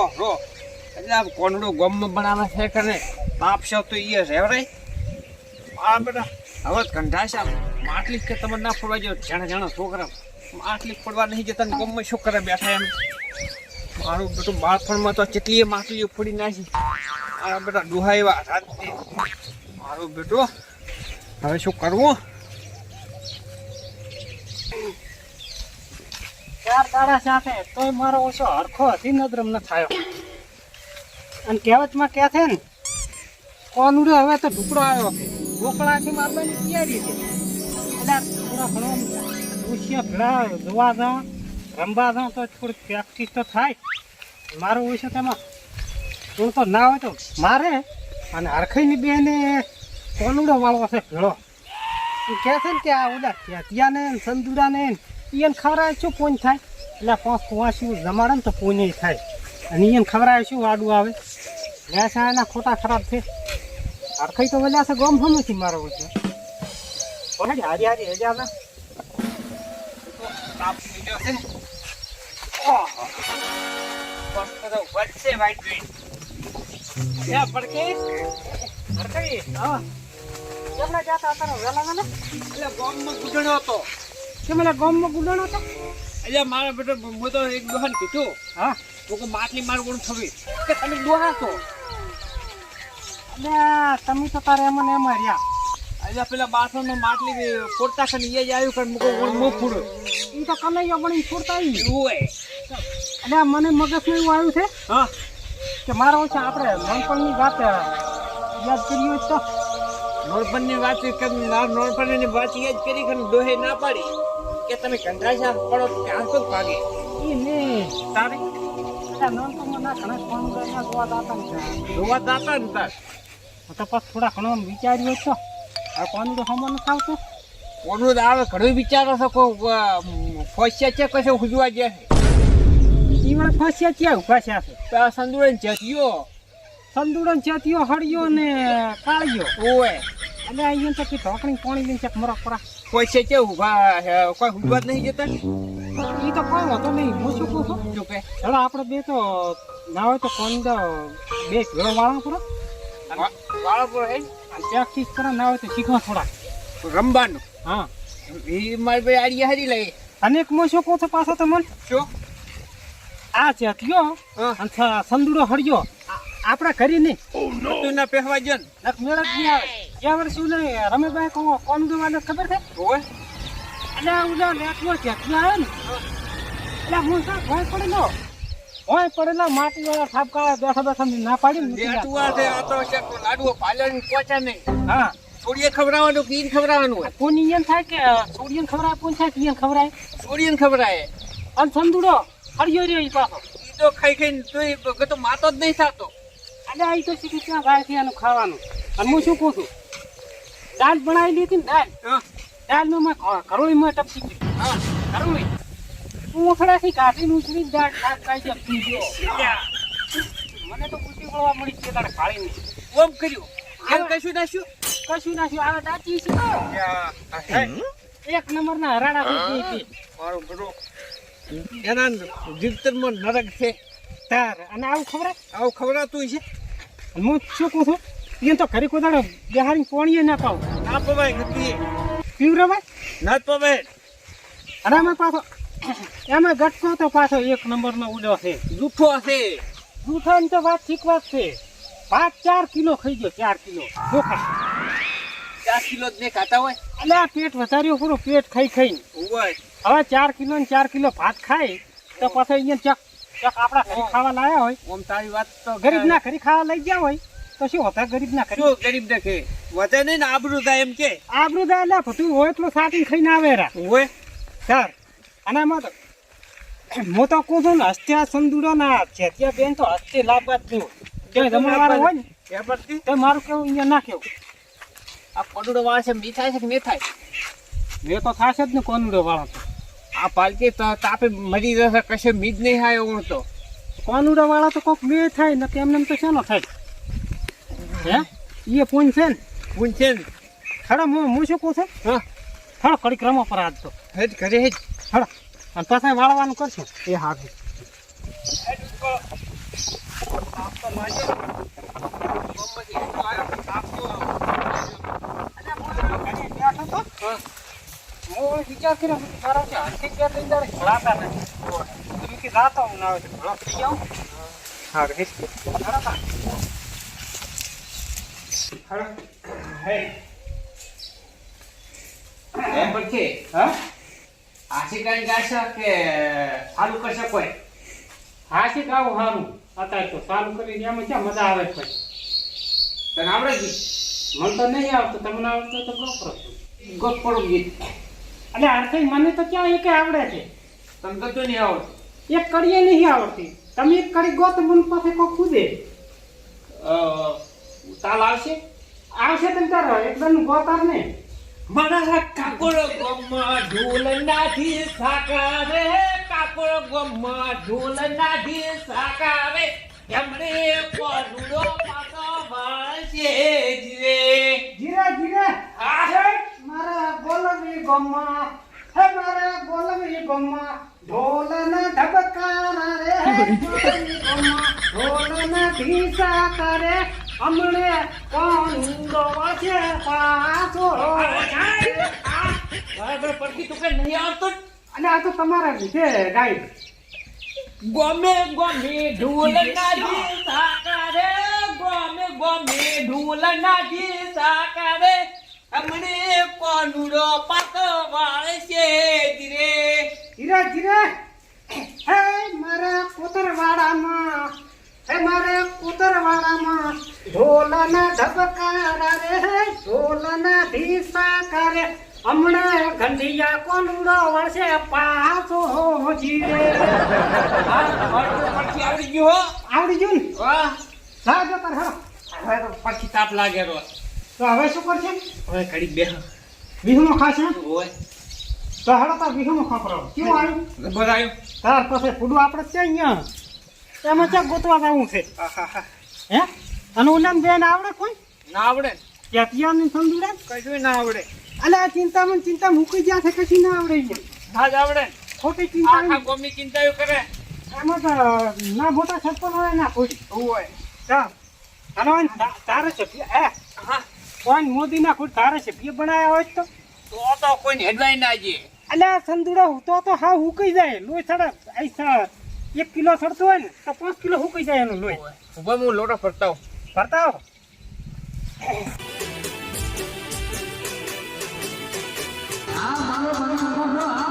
Ro ro. એટલે આ કોનડો ગમમાં બનાવે છે કને બાપ છે તો ઈ છે રે આ બેટા. હવે કંઢાશે માટલી કે તમે ના ફોડવા જો જાણે જાણે છોકરા. માટલી ફોડવા નહીં જતા ને ગમમાં શું કરે બેઠા એમ. મારું બેટું બાળપણમાં તો કેટલીય માટલીઓ ફોડી નાખી. આ બેટા ડુહા એવા રાત મારું બેટું હવે શું કરવું? ચાર દાડા સાથે તોય મારો ઓછો હરખો હતી નદ્રમ ન થયો. અને કહેવતમાં કહે છે ને કોનુડો હવે તો ઢુકડો આવ્યો છે. ઢોકળાથી મારવાની તૈયારી છે. જાઉં રમવા જાઉં તો પ્રેક્ટિસ તો થાય. મારું હોય તેમાં. તો ના હોય તો મારે. અને હરખાઈની બેને કોનુડો વાળવો છે ભેળો. કહે છે ને કે આ ઓલા ત્યાં ને સંદુરાને એને ખવડાવે શું પૂન થાય? એટલે પાંચ કુવાસીઓ જમાડે ને તો નહીં થાય અને એને ખવડાવે શું વાડું આવે વ્યાસા એના ખોટા ખરાબ છે હરખાઈ તો વલ્યા છે ગમ હમેથી મારો છે હારી હારી હજા છે વેલા વેલા એટલે બોમ્બમાં ગુડણો હતો કેમ એટલે ગમમાં ગુડાણો હતો એટલે મારા બેટા હું તો એક દોહન કીધું. હા? તો કે માટલી મારું કોણ થવી કે તમે દોહા છો? એટલે તમે તો તારે એમ ને એમ રહ્યા. અહીંયા પેલા બાથરૂમમાં માટલી ફોડતા ખન એ જ આવ્યું કારણ મૂકો કોણ મોં ફૂડો. એ તો કનૈયો એ છોડતા આવી હોય. અને મને મગજમાં એવું આવ્યું છે હા? કે મારો છે આપણે નાનપણની વાત યાદ કરી તો. નોળપણની વાત કરી નોળપણની વાત જ કરી કે દોહે ના પાડી. કે તમે કંધાશા પડો ત્યાં તો ભાગે? એ નહીં. તારે જોવા દાતા ને તાર? તો પછી થોડા ઘણો વિચાર્યું છો. આ કોણ તો હમો નથી આવતો? કોનું આવે ઘણું વિચારો છો કો ફોસ્યા છે કશે ઉજવા જાય એ વળે ફસ્યા ક્યાં ઊભા છે? પેલા સંદુરન જતિયો સંદુડો ને હળિયો ને કાળિયો. ઓય. અને અહીંયા તો કે ઢોકણી પાણી લઈને ચેક મરક પરા ફોસ્યા છે ઊભા કોઈ હુજવા જ નહીં જતા એ તો કોઈ વાંધો નહીં હું શું કહું છું જો કે ચાલો આપણે બે તો ના હોય તો કોણ બે ભેળો વાળા પૂરો વાળો પર હે પ્રેક્ટિસ કરો ના હોય તો શીખવા થોડા રમવાનું હા એ મારી ભાઈ આડી હારી લઈ અને એક માં શું કહું છું પાછો તમને શું આ છે હા અને સંદુડો હળિયો આપણા ઘરે નહીં તું ના પહેવા જન નક મેળક જ નહીં આવે ગયા વર્ષે ઓલે રમેશભાઈ કોમ કોણ દેવાને ખબર છે? ઓય એટલે ઓલા લેટવો ચેતી આવે ને. એટલે હું શું ભોય પડેલો. ભોય પડેલા માટી વાળા ઠાપકા બેઠા બેઠા ના પાડી ને મૂકી દેતું આ છે આ તો છે લાડવો પાલન પોચા નહીં. હા. છોડીએ ખવડાવવાનું કે ઈન ખવડાવવાનું હોય. કોની એમ થાય કે સૂર્યન ખવડાય કોણ થાય ઈયન ખવડાય સૂર્યન ખવડાય અને સંદુડો હરિયો રહ્યો ઈ પાછો. ઈ તો ખાઈ ખાઈને તો તો માતો જ નહીં થતો. આ ઈ તો શીખી ત્યાં એનું ખાવાનું. અને હું શું કહું છું? દાળ બનાવી લીધી ને દાલ દાલનું મેં કરોળીમાં ટપકી ગઈ હા કરોળી હું ઉખડાથી કાઢીને ઉછળી દાળ શાક ખાઈ પીજો મને તો ઉલટી વળવા મળી છે તારે ખાળી નહીં ઓમ કર્યું. એમ કશું નાખ્યું? કશું નાખ્યું. આવે દાચી છે. એક નંબરના હરાડા થઈ ગઈ મારો બરો એના જીવતરમાં નરક છે. તાર. અને આવું ખબર આવું ખવડાતું છે હું શું કહું છું? એને તો ઘરે કોઈ દાડો બિહારી પોણીએ ના પાવ ના પવાય ગતિ પીવરે ભાઈ ના પવાય. અને આમાં પાછો એમાં ગટકો તો પાછો એક નંબરનો ઉડો છે. જૂઠો હશે જૂઠાની તો વાત ઠીક વાત છે. પાંચ ચાર કિલો ખાઈ ગયો ચાર કિલો. ચોખા ચાર કિલો જ ને ખાતા હોય? એટલે આ પેટ વધાર્યો પૂરો પેટ ખાઈ ખાઈ હવે ચાર કિલો ને ચાર કિલો ભાત ખાય તો પછી અહીંયા ચક ચક આપણા ઘરે ખાવા લાયા હોય. ઓમ તારી વાત તો ગરીબ ના ઘરે ખાવા લઈ ગયા હોય. તો શું હોતા? ગરીબ ના શું ગરીબ દેખે વધે નહીં ને આબરૂ થાય એમ કે. આબરૂ થાય એટલે બધું હોય એટલું સાચી ખાઈને આવે રા. હોય? સર અને એમાં તો હું તો કહું છું ને હસ્ત્યા સંદુડો ના છે ત્યાં બેન તો હસ્તે લાભ જ નહીં જમણવાર હોય ને એ પરથી? તો મારું કેવું અહીંયા ના કેવું? આ કોનુડો વાળ છે મી થાય છે કે નહીં થાય એ તો થશે જ ને કોનુડો વાળો તો. આ પાલકી તો તાપે મરી જશે કશે મીજ નહીં થાય એવું તો કોનુડો વાળા તો કોક બે થાય ને તેમને તો શેનો થાય? હે? એ પૂન છે ને. પૂછે ને. ખડા હું હું શું કહું છું? હા. ખડો કડીક રમો પર આજ તો. હેજ ઘરે હેજ ખડો અને પાછા વાળવાનું કરશું? એ હેજ હું. હું વિચાર કર્યો મારા કે હાથી બે ત્રણ દાડે ખોળાતા નથી તમે કે જાતો હું ના આવે ઘણો થઈ જાઉં હા રે હળો હે? એમ પછી હા? આશી કાઈ ગાશે કે સારું કરશે કોઈ? હાશી ગાવું સારું અત્યારે તો સારું કરીને એમાં ક્યાં મજા આવે પછી. તને આવડે ગીત મને તો નહીં આવતું તમને આવડતું તો ગોત ગોપડું ગીત. એટલે અર્થ મને તો ક્યાં એક આવડે છે? તમને બધું નહીં આવડતું. એક કડીએ નહીં આવડતી. તમે એક કડી ગોત મન મને પાસે કોઈ કૂદે? અ, તાલ આવશે? આવશે તમ તારો એકદમ ગોતાર ને. મારા કાકોડો ગમમાં ઢોલ નાથી સાકારે કાકોડો ગમમાં ઢોલ નાથી સાકારે એમણે કોનુડો પાતો વાળશે જીવે. ધીરે ધીરે આ મારા બોલવી ગમમાં હે મારા બોલવી ગમમાં ઢોલના ધબકારા રે. ઢોલના ઢીસા કરે હમણે કોણ છે પાછો બરાબર પડતી તું કઈ નહીં આવતો? અને આ તો તમારા લીધે ગાઈડ. ગમે ગમે ઢોલ નાજી સાકારે ગમે ગમે ઢોલ નાજી સાકારે હમણે કોનુડો પાતો છે ધીરે. ધીરે ધીરે. હે મારા કોતરવાડામાં હે મારા કોતરવાડામાં ઢોલના ધબકારા રે ઢોલના ઢીસા કરે. હમણાં ગંધિયા કોનુડો વળશે પાછો જીવે. આવડી ગયું હો. આવડી ગયું ને? વાહ તાર હેડો. હવે તો પછી તાપ લાગે રો તો હવે શું કરશે? હવે ઘડી બે વિહુમાં ખાશે? હોય. તો હેડો તાર વિહુમાં ખાપરો. કેવું આવ્યું? આવ્યો. તાર પાસે ફૂડું આપણે છે અહીંયા? એમાં ગોતવા જવું છે? હે? અને ઓલાને બેન આવડે કોઈ? ના આવડે. કેતિયાની સમજુડે કશું ના આવડે. અલે આ ચિંતામાં ચિંતા મૂકી ગયા છે કશી ના આવડે. ના જ આવડે. ખોટી ચિંતા આખા ગોમની ચિંતાઓ કરે. એમાં તો ના મોટા સરપંચ હોય ના કોઈ હોય. ચા અને તારે સભ્ય એ હા? કોણ મોદી ના કોઈ તારે સભ્ય બનાયા હોય તો? તો તો કોઈને હેડવાય ના જે. અલે આ હું તો તો હા હુકાઈ જાય. લોહી સડે આઈ એક કિલો સડતો હોય ને તો પાંચ કિલો હુકાઈ જાય એનું લોહી. ઊભા હું લોટો ફરતા કરતા આવો આ મારો મને